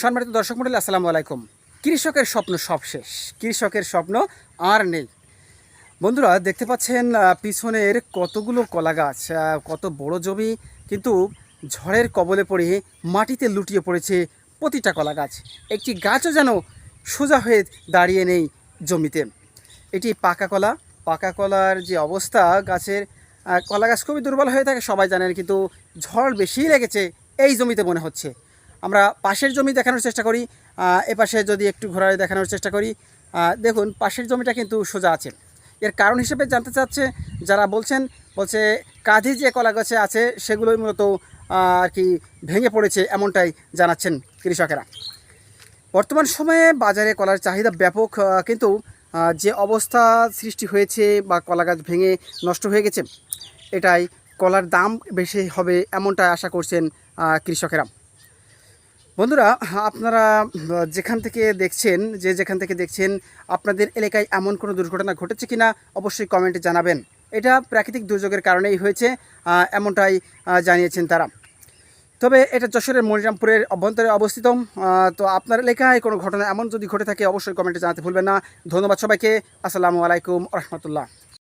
সম্মানিত দর্শক মন্ডলী, আসসালামু আলাইকুম। কৃষকের স্বপ্ন সব শেষ কৃষকের স্বপ্ন আর নেই। বন্ধুরা, দেখতে পাচ্ছেন পিছনের কতগুলো কলা গাছ কত বড় জমি, কিন্তু ঝড়ের কবলে পড়ে মাটিতে লুটিয়ে পড়েছে প্রতিটা কলা গাছ একটি গাছও যেন সোজা হয়ে দাঁড়িয়ে নেই জমিতে। এটি পাকা কলা। পাকা কলার যে অবস্থা, গাছের কলা গাছ খুবই দুর্বল হয়ে থাকে, সবাই জানেন, কিন্তু ঝড় বেশি লেগেছে এই জমিতে মনে হচ্ছে। আমরা পাশের জমি দেখানোর চেষ্টা করি এপাশে যদি একটু ঘোরায় দেখানোর চেষ্টা করি দেখুন পাশের জমিটা কিন্তু সোজা আছে। এর কারণ হিসেবে জানতে চাচ্ছে, যারা বলছেন, বলছে কাঁধি যে কলা গাছে আছে সেগুলোই মূলত আর কি ভেঙে পড়েছে এমনটাই জানাচ্ছেন কৃষকেরা। বর্তমান সময়ে বাজারে কলার চাহিদা ব্যাপক কিন্তু যে অবস্থা সৃষ্টি হয়েছে বা কলা গাছ ভেঙে নষ্ট হয়ে গেছে, এটাই কলার দাম বেশি হবে এমনটাই আশা করছেন কৃষকেরা। বন্ধুরা, আপনারা যেখান থেকে দেখছেন, যে যেখান থেকে দেখছেন, আপনাদের এলাকায় এমন কোনো দুর্ঘটনা ঘটেছে কিনা, অবশ্যই কমেন্টে জানাবেন। এটা প্রাকৃতিক দুর্যোগের কারণেই হয়েছে এমনটাই জানিয়েছেন তারা। তবে এটা যশোরের মনিরামপুরের অভ্যন্তরে অবস্থিত তো আপনার এলাকায় কোনো ঘটনা এমন যদি ঘটে থাকে, অবশ্যই কমেন্টে জানাতে ভুলবেন না। ধন্যবাদ সবাইকে। আসসালামু আলাইকুম রহমতুল্লাহ।